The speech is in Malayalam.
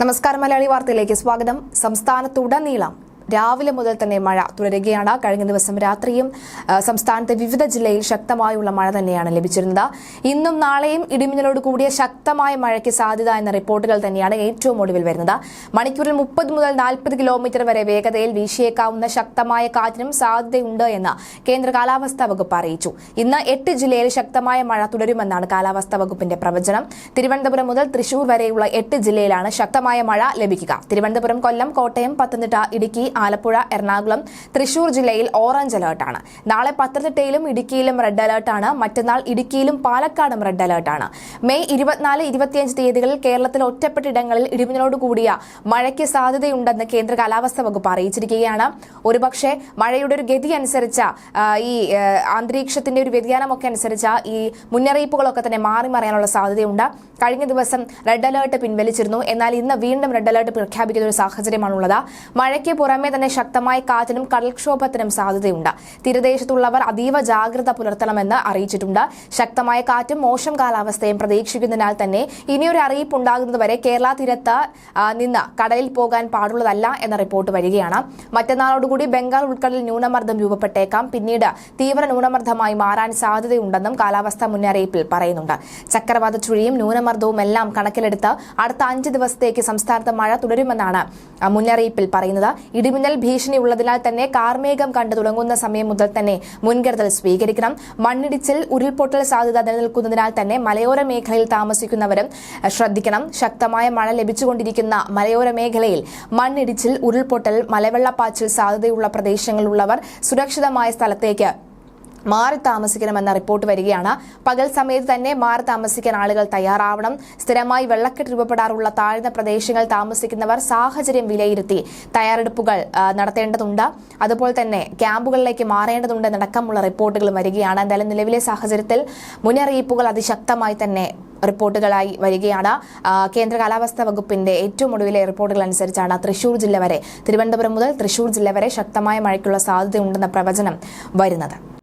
നമസ്കാരം മലയാളി വാർത്തയിലേക്ക് സ്വാഗതം. സംസ്ഥാനത്തുടനീളം രാവിലെ മുതൽ തന്നെ മഴ തുടരുകയാണ്. കഴിഞ്ഞ ദിവസം രാത്രിയും സംസ്ഥാനത്തെ വിവിധ ജില്ലയിൽ ശക്തമായുള്ള മഴ തന്നെയാണ് ലഭിച്ചിരുന്നത്. ഇന്നും നാളെയും ഇടിമിന്നലോട് കൂടിയ ശക്തമായ മഴയ്ക്ക് സാധ്യത എന്ന റിപ്പോർട്ടുകൾ തന്നെയാണ് ഏറ്റവും ഒടുവിൽ വരുന്നത്. മണിക്കൂറിൽ മുപ്പത് മുതൽ നാൽപ്പത് കിലോമീറ്റർ വരെ വേഗതയിൽ വീശിയേക്കാവുന്ന ശക്തമായ കാറ്റിനും സാധ്യതയുണ്ട് എന്ന് കേന്ദ്ര കാലാവസ്ഥാ വകുപ്പ് അറിയിച്ചു. ഇന്ന് എട്ട് ജില്ലയിൽ ശക്തമായ മഴ തുടരുമെന്നാണ് കാലാവസ്ഥാ വകുപ്പിന്റെ പ്രവചനം. തിരുവനന്തപുരം മുതൽ തൃശൂർ വരെയുള്ള എട്ട് ജില്ലയിലാണ് ശക്തമായ മഴ ലഭിക്കുക. തിരുവനന്തപുരം കൊല്ലം കോട്ടയം പത്തനംതിട്ട ഇടുക്കി ആലപ്പുഴ എറണാകുളം തൃശൂർ ജില്ലയിൽ ഓറഞ്ച് അലേർട്ടാണ് നാളെ പത്തനംതിട്ടയിലും ഇടുക്കിയിലും റെഡ് അലേർട്ടാണ് മറ്റന്നാൾ ഇടുക്കിയിലും പാലക്കാടും റെഡ് അലേർട്ടാണ് മെയ് ഇരുപത്തിനാല് ഇരുപത്തിയഞ്ച് തീയതികളിൽ കേരളത്തിൽ ഒറ്റപ്പെട്ടിടങ്ങളിൽ ഇടിമിന്നലോട് കൂടിയ മഴയ്ക്ക് സാധ്യതയുണ്ടെന്ന് കേന്ദ്ര കാലാവസ്ഥ വകുപ്പ് അറിയിച്ചിരിക്കുകയാണ്. ഒരുപക്ഷെ മഴയുടെ ഒരു ഗതി അനുസരിച്ച ഈ അന്തരീക്ഷത്തിന്റെ ഒരു വ്യതിയാനമൊക്കെ അനുസരിച്ച ഈ മുന്നറിയിപ്പുകളൊക്കെ തന്നെ മാറി മറിയാനുള്ള സാധ്യതയുണ്ട്. കഴിഞ്ഞ ദിവസം റെഡ് അലേർട്ട് പിൻവലിച്ചിരുന്നു. എന്നാൽ ഇന്ന് വീണ്ടും റെഡ് അലേർട്ട് പ്രഖ്യാപിക്കുന്ന ഒരു സാഹചര്യമാണുള്ളത്. മഴയ്ക്ക് പുറമെ തന്നെ ശക്തമായ കാറ്റിനും കടൽക്ഷോഭത്തിനും സാധ്യതയുണ്ട്. തീരദേശത്തുള്ളവർ അതീവ ജാഗ്രത പുലർത്തണമെന്ന് അറിയിച്ചിട്ടുണ്ട്. ശക്തമായ കാറ്റും മോശം കാലാവസ്ഥയും പ്രതീക്ഷിക്കുന്നതിനാൽ തന്നെ ഇനിയൊരു അറിയിപ്പ് ഉണ്ടാകുന്നതുവരെ കേരള തീരത്ത് നിന്ന് കടലിൽ പോകാൻ പാടുള്ളതല്ല എന്ന റിപ്പോർട്ട് വരികയാണ്. മറ്റന്നാളോടുകൂടി ബംഗാൾ ഉൾക്കടലിൽ ന്യൂനമർദ്ദം രൂപപ്പെട്ടേക്കാം. പിന്നീട് തീവ്ര ന്യൂനമർദ്ദമായി മാറാൻ സാധ്യതയുണ്ടെന്നും കാലാവസ്ഥാ മുന്നറിയിപ്പിൽ പറയുന്നുണ്ട്. ചക്രവാത ചുഴിയും ന്യൂനമർദ്ദവും എല്ലാം കണക്കിലെടുത്ത് അടുത്ത അഞ്ച് ദിവസത്തേക്ക് സംസ്ഥാനത്ത് മഴ തുടരുമെന്നാണ് മുന്നറിയിപ്പിൽ പറയുന്നത്. ഇടിമിന്നൽ ഭീഷണി ഉള്ളതിനാൽ തന്നെ കാർമേഘം കണ്ടു തുടങ്ങുന്ന സമയം മുതൽ തന്നെ മുൻകരുതൽ സ്വീകരിക്കണം. മണ്ണിടിച്ചിൽ ഉരുൾപൊട്ടൽ സാധ്യത നിലനിൽക്കുന്നതിനാൽ തന്നെ മലയോര മേഖലയിൽ താമസിക്കുന്നവരും ശ്രദ്ധിക്കണം. ശക്തമായ മഴ ലഭിച്ചുകൊണ്ടിരിക്കുന്ന മലയോര മേഖലയിൽ മണ്ണിടിച്ചിൽ ഉരുൾപൊട്ടൽ മലവെള്ളപ്പാച്ചിൽ സാധ്യതയുള്ള പ്രദേശങ്ങളിലുള്ളവർ സുരക്ഷിതമായ സ്ഥലത്തേക്ക് മാറി താമസിക്കണമെന്ന റിപ്പോർട്ട് വരികയാണ്. പകൽ സമയത്ത് തന്നെ മാറി താമസിക്കാൻ ആളുകൾ തയ്യാറാവണം. സ്ഥിരമായി വെള്ളക്കെട്ട് രൂപപ്പെടാറുള്ള താഴ്ന്ന പ്രദേശങ്ങൾ താമസിക്കുന്നവർ സാഹചര്യം വിലയിരുത്തി തയ്യാറെടുപ്പുകൾ നടത്തേണ്ടതുണ്ട്. അതുപോലെ തന്നെ ക്യാമ്പുകളിലേക്ക് മാറേണ്ടതുണ്ട് എന്നടക്കമുള്ള റിപ്പോർട്ടുകൾ വരികയാണ്. എന്തായാലും നിലവിലെ സാഹചര്യത്തിൽ മുന്നറിയിപ്പുകൾ അതിശക്തമായി തന്നെ റിപ്പോർട്ടുകളായി വരികയാണ്. കേന്ദ്ര കാലാവസ്ഥാ വകുപ്പിന്റെ ഏറ്റവും ഒടുവിലെ റിപ്പോർട്ടുകൾ അനുസരിച്ചാണ് തൃശൂർ ജില്ല വരെ തിരുവനന്തപുരം മുതൽ തൃശൂർ ജില്ല വരെ ശക്തമായ മഴയ്ക്കുള്ള സാധ്യതയുണ്ടെന്ന പ്രവചനം വരുന്നത്.